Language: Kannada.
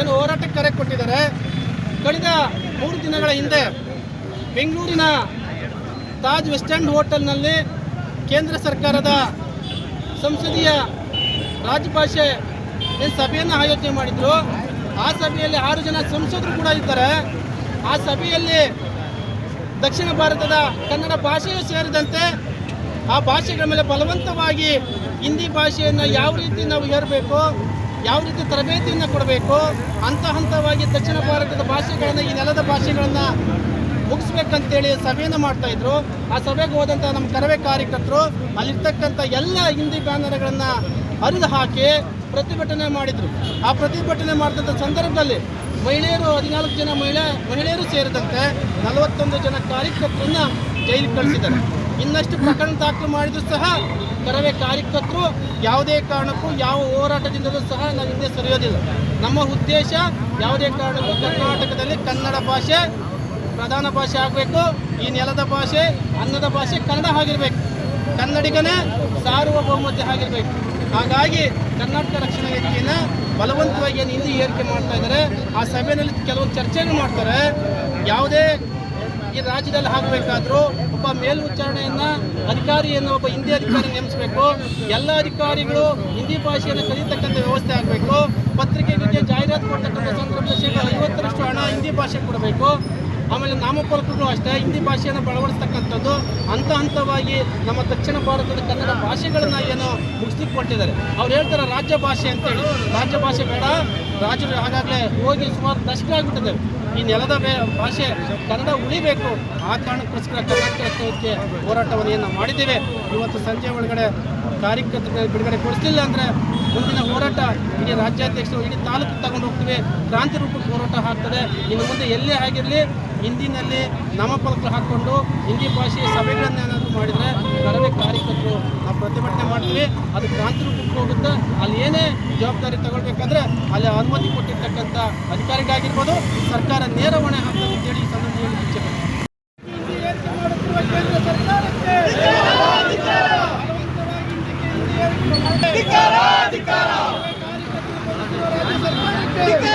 ಏನು ಹೋರಾಟಕ್ಕೆ ಕರೆ ಕೊಟ್ಟಿದ್ದಾರೆ. ಕಳೆದ ಮೂರು ದಿನಗಳ ಹಿಂದೆ ಬೆಂಗಳೂರಿನ ತಾಜ್ ವೆಸ್ಟ್ ಎಂಡ್ ಹೋಟೆಲ್ನಲ್ಲಿ ಕೇಂದ್ರ ಸರ್ಕಾರದ ಸಂಸದೀಯ ರಾಜಭಾಷೆ ಸಭೆಯನ್ನು ಆಯೋಜನೆ ಮಾಡಿದ್ರು. ಆ ಸಭೆಯಲ್ಲಿ ಆರು ಜನ ಸಂಸದರು ಕೂಡ ಇದ್ದಾರೆ. ಆ ಸಭೆಯಲ್ಲಿ ದಕ್ಷಿಣ ಭಾರತದ ಕನ್ನಡ ಭಾಷೆಯೂ ಸೇರಿದಂತೆ ಆ ಭಾಷೆಗಳ ಮೇಲೆ ಬಲವಂತವಾಗಿ ಹಿಂದಿ ಭಾಷೆಯನ್ನು ಯಾವ ರೀತಿ ನಾವು ಹೇರಬೇಕು ಯಾವ ರೀತಿ ತರಬೇತಿಯನ್ನು ಕೊಡಬೇಕು? ಹಂತ ಹಂತವಾಗಿ ದಕ್ಷಿಣ ಭಾರತದ ಭಾಷೆಗಳನ್ನು, ಈ ನೆಲದ ಭಾಷೆಗಳನ್ನು ಮುಗಿಸ್ಬೇಕಂತೇಳಿ ಸಭೆಯನ್ನು ಮಾಡ್ತಾಯಿದ್ರು ಆ ಸಭೆಗೆ ಹೋದಂಥ ನಮ್ಮ ಕರವೇ ಕಾರ್ಯಕರ್ತರು ಅಲ್ಲಿರ್ತಕ್ಕಂಥ ಎಲ್ಲ ಹಿಂದಿ ಬ್ಯಾನರ್ಗಳನ್ನು ಹರಿದು ಹಾಕಿ ಪ್ರತಿಭಟನೆ ಮಾಡಿದರು. ಆ ಪ್ರತಿಭಟನೆ ಮಾಡಿದಂಥ ಸಂದರ್ಭದಲ್ಲಿ ಮಹಿಳೆಯರು, ಹದಿನಾಲ್ಕು ಜನ ಮಹಿಳೆ ಮಹಿಳೆಯರು ಸೇರಿದಂತೆ ನಲವತ್ತೊಂದು ಜನ ಕಾರ್ಯಕರ್ತರನ್ನ ಜೈಲಿಗೆ ಕಳಿಸಿದ್ದಾರೆ. ಇನ್ನಷ್ಟು ಪ್ರಕರಣ ದಾಖಲು ಮಾಡಿದ್ರು ಸಹ ಕರವೇ ಕಾರ್ಯಕರ್ತರು ಯಾವುದೇ ಕಾರಣಕ್ಕೂ ಯಾವ ಹೋರಾಟದಿಂದಲೂ ಸಹ ನಾವು ಹಿಂದೆ ಸರಿಯೋದಿಲ್ಲ. ನಮ್ಮ ಉದ್ದೇಶ ಯಾವುದೇ ಕಾರಣಕ್ಕೂ ಕರ್ನಾಟಕದಲ್ಲಿ ಕನ್ನಡ ಭಾಷೆ ಪ್ರಧಾನ ಭಾಷೆ ಆಗಬೇಕು, ಈ ನೆಲದ ಭಾಷೆ, ಅನ್ನದ ಭಾಷೆ ಕನ್ನಡ ಆಗಿರಬೇಕು. ಕನ್ನಡಿಗನೇ ಸಾರ್ವಭೌಮತೆ ಆಗಿರಬೇಕು. ಹಾಗಾಗಿ ಕರ್ನಾಟಕ ರಕ್ಷಣಾ ವ್ಯಕ್ತಿಯನ್ನ ಬಲವಂತವಾಗಿ ಏನು ಹಿಂದಿ ಏರಿಕೆ ಮಾಡ್ತಾ ಇದ್ದಾರೆ, ಆ ಸಭೆಯಲ್ಲಿ ಕೆಲವೊಂದು ಚರ್ಚೆಯನ್ನು ಮಾಡ್ತಾರೆ. ಯಾವುದೇ ಈ ರಾಜ್ಯದಲ್ಲಿ ಆಗಬೇಕಾದ್ರೂ ಒಬ್ಬ ಮೇಲ್ವಿಚಾರಣೆಯನ್ನ ಅಧಿಕಾರಿಯನ್ನು ಒಬ್ಬ ಹಿಂದಿ ಅಧಿಕಾರಿ ನೇಮಿಸಬೇಕು. ಎಲ್ಲ ಅಧಿಕಾರಿಗಳು ಹಿಂದಿ ಭಾಷೆಯನ್ನು ಕಲಿತಕ್ಕಂಥ ವ್ಯವಸ್ಥೆ ಆಗಬೇಕು. ಪತ್ರಿಕೆಗಳಿಗೆ ಜಾಹೀರಾತು ಕೊಡ್ತಕ್ಕಂಥ ಸಂದರ್ಭದಲ್ಲಿ ಶೇಕಡ ಐವತ್ತರಷ್ಟು ಹಣ ಹಿಂದಿ ಭಾಷೆ ಕೊಡಬೇಕು ಆಮೇಲೆ ನಾಮಫಲಕಗಳು ಅಷ್ಟೇ, ಹಿಂದಿ ಭಾಷೆಯನ್ನು ಬಳವಡಿಸ್ತಕ್ಕಂಥದ್ದು ಹಂತ ಹಂತವಾಗಿ ನಮ್ಮ ದಕ್ಷಿಣ ಭಾರತದ ಕನ್ನಡ ಭಾಷೆಗಳನ್ನ ಏನು ಮುಗಿಸ್ಲಿಕ್ಕೆ ಕೊಟ್ಟಿದ್ದಾರೆ ಅವ್ರು ಹೇಳ್ತಾರೆ ರಾಜ್ಯ ಭಾಷೆ ಅಂತೇಳಿ. ರಾಜ್ಯ ಭಾಷೆ ಬೇಡ, ರಾಜರು ಆಗಾಗಲೇ ಹೋಗಿ ಸುಮಾರು ದಶಕ ಆಗಿಬಿಟ್ಟಿದೆ ಈ ನೆಲದ ಭಾಷೆ, ಕನ್ನಡ ಉಳಿಬೇಕು. ಆ ಕಾರಣಕ್ಕೋಸ್ಕರ ಕರ್ನಾಟಕಕ್ಕೆ ಹೋರಾಟವನ್ನು ಏನು ಮಾಡಿದ್ದೇವೆ. ಇವತ್ತು ಸಂಜೆ ಒಳಗಡೆ ಕಾರ್ಯಕರ್ತರಿಗೆ ಬಿಡುಗಡೆ ಕೊಡಿಸಲಿಲ್ಲ ಅಂದರೆ ಮುಂದಿನ ಹೋರಾಟ ಇಡೀ ರಾಜ್ಯಾಧ್ಯಕ್ಷರು, ಇಡೀ ತಾಲೂಕು ತಗೊಂಡು ಹೋಗ್ತೀವಿ. ಕ್ರಾಂತಿ ರೂಪಕ್ಕೆ ಹೋರಾಟ ಆಗ್ತದೆ. ಇನ್ನು ಮುಂದೆ ಎಲ್ಲೇ ಆಗಿರಲಿ, ಹಿಂದಿನಲ್ಲಿ ನಾಮಪತ್ರ ಹಾಕ್ಕೊಂಡು ಹಿಂದಿ ಭಾಷೆಯ ಸಭೆಗಳನ್ನೇನಾದರೂ ಮಾಡಿದರೆ ಕರವೇ ಕಾರ್ಯಕರ್ತರು ನಾವು ಪ್ರತಿಭಟನೆ ಮಾಡ್ತೀವಿ. ಅದು ಕ್ರಾಂತಿ ರೂಪಕ್ಕೆ ಹೋಗುತ್ತೆ. ಅಲ್ಲಿ ಏನೇ ಜವಾಬ್ದಾರಿ ತಗೊಳ್ಬೇಕಂದ್ರೆ ಅಲ್ಲಿ ಅನುಮತಿ ಕೊಟ್ಟಿರ್ತಕ್ಕಂಥ ಅಧಿಕಾರಿಗಳಾಗಿರ್ಬೋದು, ಸರ್ಕಾರ ನೇರ ಹೊಣೆ ಹಾಕ್ತದೆ ಅಂತೇಳಿ ಈ ಸಂದರ್ಭದಲ್ಲಿ ಇಚ್ಛೆ Victor!